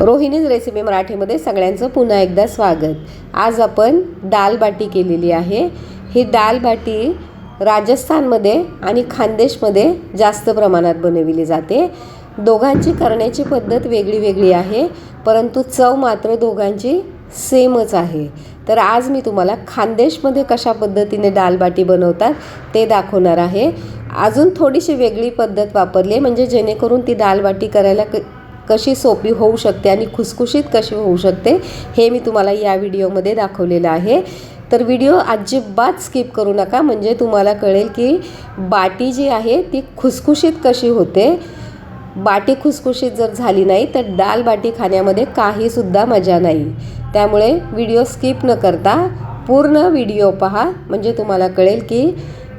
Rohini's recipe मराठीमध्ये सगळ्यांचं पुन्हा एकदा स्वागत. आज आपण दाल बाटी केलेली आहे. ही दाल बाटी राजस्थानमध्ये आणि खानदेशमध्ये जास्त प्रमाणात बनविली जाते. दोघांची करण्याची पद्धत वेगळी वेगळी आहे परंतु चव मात्र दोघांची सेमच आहे. तर आज मी तुम्हाला खानदेशमध्ये कशा पद्धतीने दाल बाटी बनवतात ते दाखवणार आहे. अजून थोडीशी वेगळी पद्धत वापरली आहे म्हणजे जेणेकरून ती दाल बाटी करायला क कशी सोपी होऊ शकते आणि खुसखुशीत कशी होऊ शकते हे मी तुम्हाला या व्हिडिओमध्ये दाखवलेलं आहे. तर व्हिडिओ अजिबात स्किप करू नका म्हणजे तुम्हाला कळेल की बाटी जी आहे ती खुसखुशीत कशी होते. बाटी खुसखुशीत जर झाली नाही तर दाल बाटी खाण्यामध्ये काहीसुद्धा मजा नाही. त्यामुळे व्हिडिओ स्किप न करता पूर्ण व्हिडिओ पहा म्हणजे तुम्हाला कळेल की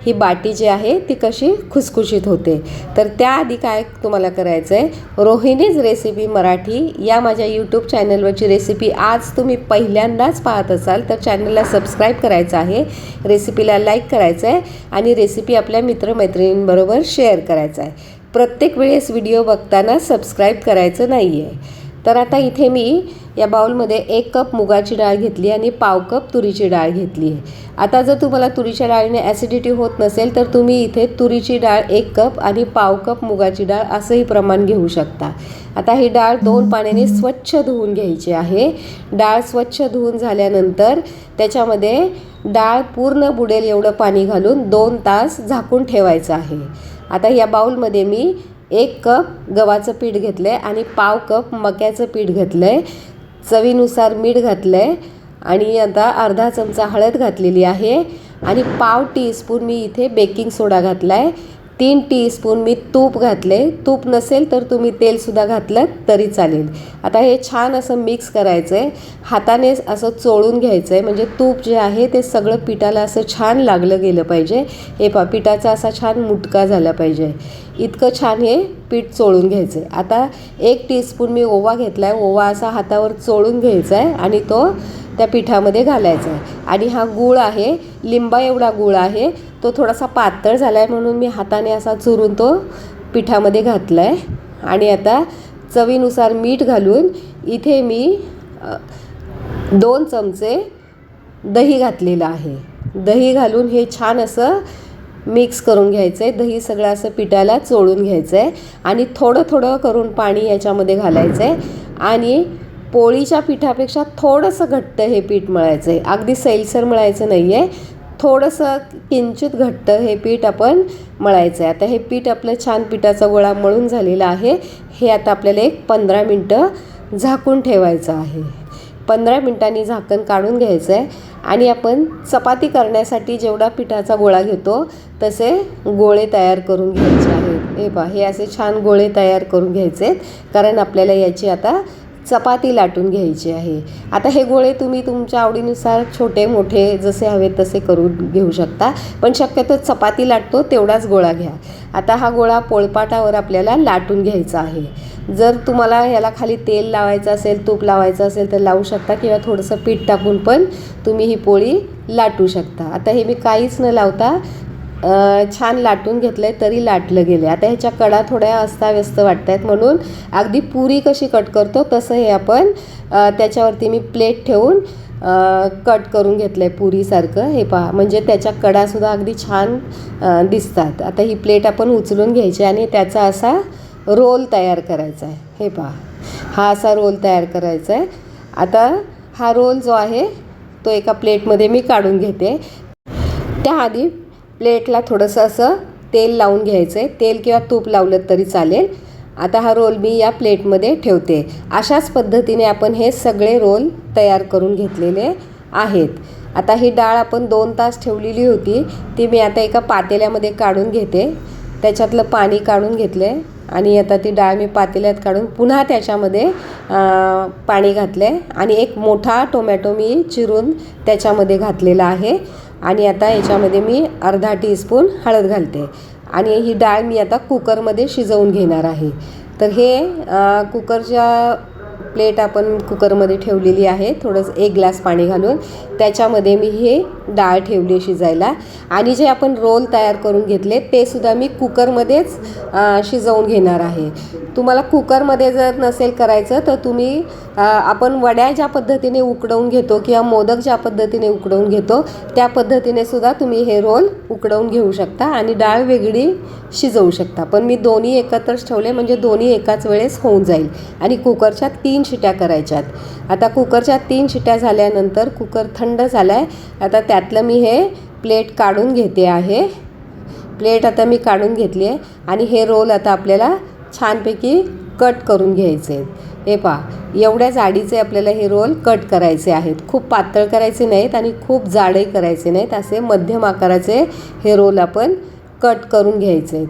ही बाटी जी आहे ती कशी खुसखुशीत होते. तर त्याआधी काय तुम्हाला करायचं आहे रोहिणीज रेसिपी मराठी या माझ्या यूट्यूब चॅनलवरची रेसिपी आज तुम्ही पहिल्यांदाच पाहत असाल तर चॅनलला सबस्क्राईब करायचं आहे रेसिपीला लाईक करायचं आहे आणि रेसिपी आपल्या मित्रमैत्रिणींबरोबर शेअर करायचं आहे प्रत्येक वेळेस व्हिडिओ बघताना सबस्क्राईब करायचं नाही आहे तर आता इथे मी या बाउलमध्ये एक कप मुगाची डाळ घेतली आणि पाव कप तुरीची डाळ घेतली आहे. आता जर तुम्हाला तुरीच्या डाळीने ॲसिडिटी होत नसेल तर तुम्ही इथे तुरीची डाळ एक कप आणि पाव कप मुगाची डाळ असंही प्रमाण घेऊ शकता. आता ही डाळ दोन पाण्याने स्वच्छ धुवून घ्यायची आहे. डाळ स्वच्छ धुवून झाल्यानंतर त्याच्यामध्ये डाळ पूर्ण बुडेल एवढं पाणी घालून दोन तास झाकून ठेवायचं आहे. आता या बाउलमध्ये मी एक कप गव्हाचं पीठ घेतलं आहे आणि पाव कप मक्याचं पीठ घेतलं आहे चवीनुसार मीठ घातलं आहे आणि आता अर्धा चमचा हळद घातलेली आहे. आणि पाव टीस्पून मी इथे बेकिंग सोडा घातला आहे तीन टीस्पून मी तूप घातले. तूप नसेल तर तुम्ही तेलसुद्धा घातलं तरी चालेल. आता हे छान असं मिक्स करायचं आहे हाताने असं चोळून घ्यायचं आहे म्हणजे तूप जे आहे ते सगळं पिठाला असं छान लागलं गेलं पाहिजे. हे पा पिठाचा असा छान मुटका झाला पाहिजे. इतकं छान हे पीठ चोळून घ्यायचं आहे आता एक टीस्पून मी ओवा घेतला आहे ओवा असा हातावर चोळून घ्यायचा आहे आणि तो त्या पिठामध्ये घालायचा आहे आणि हा गूळ आहे लिंबा एवढा गूळ आहे. तो थोडासा पातळ झाला आहे म्हणून मी हाताने असा चुरून तो पिठामध्ये घातला आहे आणि आता चवीनुसार मीठ घालून इथे मी दोन चमचे दही घातलेलं आहे. दही घालून हे छान असं मिक्स करून घ्यायचं आहे दही सगळं असं पिठाला चोळून घ्यायचं आहे आणि थोडं थोडं करून पाणी याच्यामध्ये घालायचं आहे आणि पोळीच्या पिठापेक्षा थोडंसं घट्ट हे पीठ मळायचं आहे अगदी सैलसर मळायचं नाही आहे थोडंसं किंचित घट्ट हे पीठ आपण मळायचं आहे. आता हे पीठ आपलं छान पिठाचा गोळा मळून झालेला आहे. हे आता आपल्याला एक पंधरा मिनटं झाकून ठेवायचं आहे. पंधरा मिनटांनी झाकण काढून घ्यायचं आहे. आणि आपण चपाती करण्यासाठी जेवढा पिठाचा गोळा घेतो तसे गोळे तयार करून घ्यायचे आहेत. हे पहा हे असे छान गोळे तयार करून घ्यायचे आहेत. कारण आपल्याला याची आता चपाती लाटून घ्यायची आहे. आता हे गोळे तुम्ही तुमच्या आवडीनुसार छोटे मोठे जसे हवे तसे करून घेऊ शकता. पण शक्यतो चपाती लाटतो तेवढाच गोळा घ्या. आता हा गोळा पोळपाटावर आपल्याला लाटून घ्यायचा आहे. जर तुम्हाला ह्याला खाली तेल लावायचं असेल तूप लावायचं असेल तर लावू शकता किंवा थोडंसं पीठ टाकून पण तुम्ही ही पोळी लाटू शकता. आता हे मी काहीच न लावता छान लाटून घेतलं आहे तरी लाटलं गेलं आता ह्याच्या कडा थोड्या अस्ताव्यस्त वाटत आहेत म्हणून अगदी पुरी कशी कट करतो तसं हे आपण त्याच्यावरती मी प्लेट ठेवून कट करून घेतलं आहे पुरीसारखं. हे पहा म्हणजे त्याच्या कडासुद्धा अगदी छान दिसतात. आता ही प्लेट आपण उचलून घ्यायची आणि त्याचा असा रोल तयार करायचा आहे. हे पहा हा असा रोल तयार करायचा आहे. आता हा रोल जो आहे तो एका प्लेटमध्ये मी काढून घेते. त्याआधी प्लेटला थोडंसं असं तेल लावून घ्यायचं आहे. तेल किंवा तूप लावलं तरी चालेल. आता हा रोल मी या प्लेटमध्ये ठेवते. अशाच पद्धतीने आपण हे सगळे रोल तयार करून घेतलेले आहेत. आता ही डाळ आपण दोन तास ठेवलेली होती. ती मी आता एका पातेल्यामध्ये काढून घेते. त्याच्यातलं पाणी काढून घेतलं आहे आणि आता ती डाळ मी पातेल्यात काढून पुन्हा त्याच्यामध्ये पाणी घातलं आहे आणि एक मोठा टोमॅटो मी चिरून त्याच्यामध्ये घातलेला आहे. आणि आता याच्यामध्ये मी अर्धा टीस्पून हळद घालते. आणि ही डाळ मी आता कुकरमध्ये शिजवून घेणार आहे. तर हे कुकरच्या प्लेट आपण कुकरमध्ये ठेवलेली आहे. थोडंसं एक ग्लास पाणी घालून. त्याच्यामध्ये मी हे डाळ ठेवली शिजायला. आणि जे आपण रोल तयार करून घेतले ते सुद्धा मी कुकरमध्येच शिजवून घेणार आहे. तुम्हाला कुकरमध्ये जर नसेल करायचं तर तुम्ही आपण वड्या ज्या पद्धतीने उकडवून घेतो किंवा मोदक ज्या पद्धतीने उकडवून घेतो त्या पद्धतीने सुद्धा तुम्ही हे रोल उकडवून घेऊ शकता आणि डाळ वेगळी शिजवू शकता. पण मी दोन्ही एकत्रच ठेवले म्हणजे दोन्ही एकाच वेळेस होऊन जाईल. आणि कुकरच्या तीन शिट्या करायच्यात. आता कुकरच्या तीन शिट्या झाल्यानंतर कुकर थंड झाला आहे आता त्या त्यातलं मी हे प्लेट काढून घेते आहे. प्लेट आता मी काढून घेतली आहे आणि हे रोल आता आपल्याला छानपैकी कट करून घ्यायचे आहेत. हे पहा एवढ्या जाडीचे आपल्याला हे रोल कट करायचे आहेत. खूप पातळ करायचे नाहीत आणि खूप जाडही करायचे नाहीत. असे मध्यम आकाराचे हे रोल आपण कट करून घ्यायचे आहेत.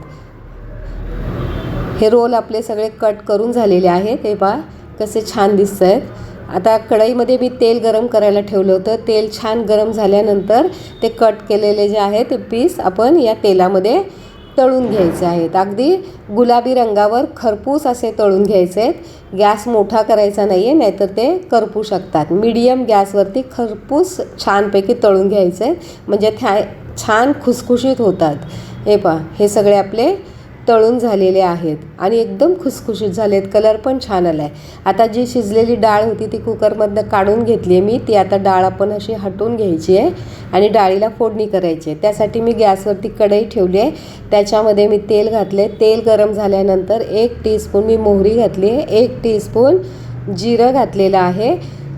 हे रोल आपले सगळे कट करून झालेले आहेत. हे पहा कसे छान दिसत आहेत. आता कढईमध्ये मी तेल गरम करायला ठेवलं होतं. तेल छान गरम झाल्यानंतर ते कट केलेले जे आहे ते पीस आपण या तेलामध्ये तळून घ्यायचे आहेत. अगदी गुलाबी रंगावर खरपूस असे तळून घ्यायचे आहेत. गॅस मोठा करायचा नाही आहे नाहीतर ते करपू शकतात. मीडियम गॅसवरती खरपूस छानपैकी तळून घ्यायचे म्हणजे थ्या छान खुसखुशीत होतात. हे पहा हे सगळे आपले तळून झालेले आहेत आणि एकदम खुसखुशीत झालेत. कलर पण छान आला आहे आता जी शिजलेली डाळ होती ती कुकरमधनं काढून घेतली आहे मी. ती आता डाळ आपण अशी हटवून घ्यायची आहे आणि डाळीला फोडणी करायची आहे त्यासाठी मी गॅसवरती कढई ठेवली आहे. त्याच्यामध्ये मी तेल घातले तेल गरम झाल्यानंतर एक टीस्पून मी मोहरी घातली आहे. एक टीस्पून जिरं घातलेलं आहे.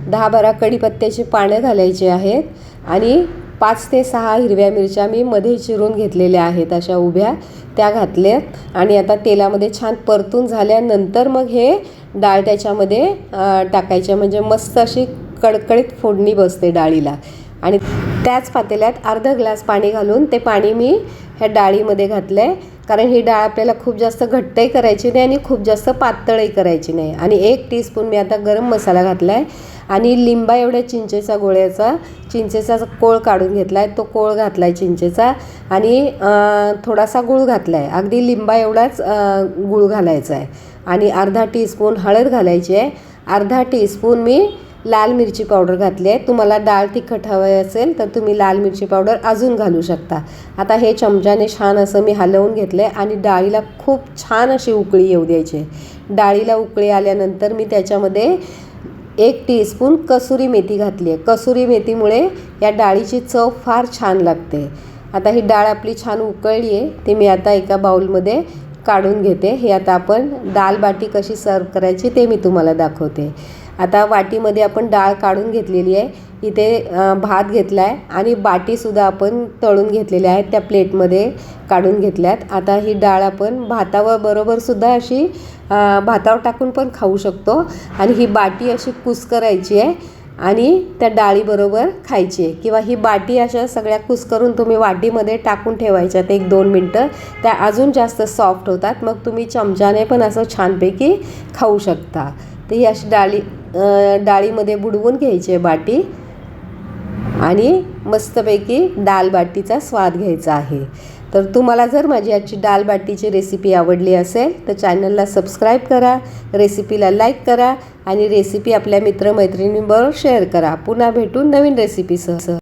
दहा बारा कढीपत्त्याची पानं घालायची आहेत आणि पाच ते सहा हिरव्या मिरच्या मी मध्ये चिरून घेतलेल्या आहेत अशा उभ्या त्या घातल्यात. आणि आता तेलामध्ये छान परतून झाल्यानंतर मग हे डाळ त्याच्यामध्ये टाकायचे. म्हणजे मस्त अशी कडकडीत फोडणी बसते डाळीला. आणि त्याच पातेल्यात अर्धा ग्लास पाणी घालून ते पाणी मी ह्या डाळीमध्ये घातलं आहे कारण ही डाळ आपल्याला खूप जास्त घट्टही करायची नाही आणि खूप जास्त पातळही करायची नाही. आणि एक टीस्पून मी आता गरम मसाला घातला आहे आणि लिंबा एवढ्या चिंचेचा गोळ्याचा चिंचेचा कोळ काढून घेतला आहे तो कोळ घातला आहे चिंचेचा आणि थोडासा गूळ घातला आहे अगदी लिंबा एवढाच गुळ गूळ घालायचा आहे आणि अर्धा टीस्पून हळद घालायची आहे. अर्धा टीस्पून मी लाल मिरची पावडर घातली आहे. तुम्हाला डाळ तिखट हवं असेल तर तुम्ही लाल मिरची पावडर अजून घालू शकता. आता हे चमच्याने छान असं मी हलवून घेतलं आहे आणि डाळीला खूप छान अशी उकळी येऊ द्यायची. डाळीला उकळी आल्यानंतर मी त्याच्यामध्ये एक टीस्पून कसुरी मेथी घातली आहे. कसुरी मेथीमुळे या डाळीची चव फार छान लागते. आता ही डाळ आपली छान उकळली आहे. ती मी आता एका बाउलमध्ये काढून घेते. हे आता आपण दाल बाटी कशी सर्व करायची ते मी तुम्हाला दाखवते. आता वाटीमध्ये आपण डाळ काढून घेतलेली आहे. इथे भात घेतला आहे आणि बाटीसुद्धा आपण तळून घेतलेल्या आहेत त्या प्लेटमध्ये काढून घेतल्यात. आता ही डाळ आपण भातावर बरोबरसुद्धा अशी भातावर टाकून पण खाऊ शकतो. आणि ही बाटी अशी कुस्करायची आहे आणि त्या डाळीबरोबर खायची आहे. किंवा ही बाटी अशा सगळ्या कुस्करून तुम्ही वाटीमध्ये टाकून ठेवायच्यात एक दोन मिनटं. त्या अजून जास्त सॉफ्ट होतात. मग तुम्ही चमच्याने पण असं छानपैकी खाऊ शकता. तर ही अशी डाळी डाळीमध्ये बुडवून घ्यायची आहे बाटी. आणि मस्तपैकी डाल बाटीचा स्वाद घ्यायचा आहे. तर तुम्हाला जर माझी आजची दाल बाटीची रेसिपी आवडली असेल तर चॅनलला सबस्क्राईब करा रेसिपीला लाईक करा आणि रेसिपी आपल्या मित्रमैत्रिणींबरोबर शेअर करा. पुन्हा भेटून नवीन रेसिपीसह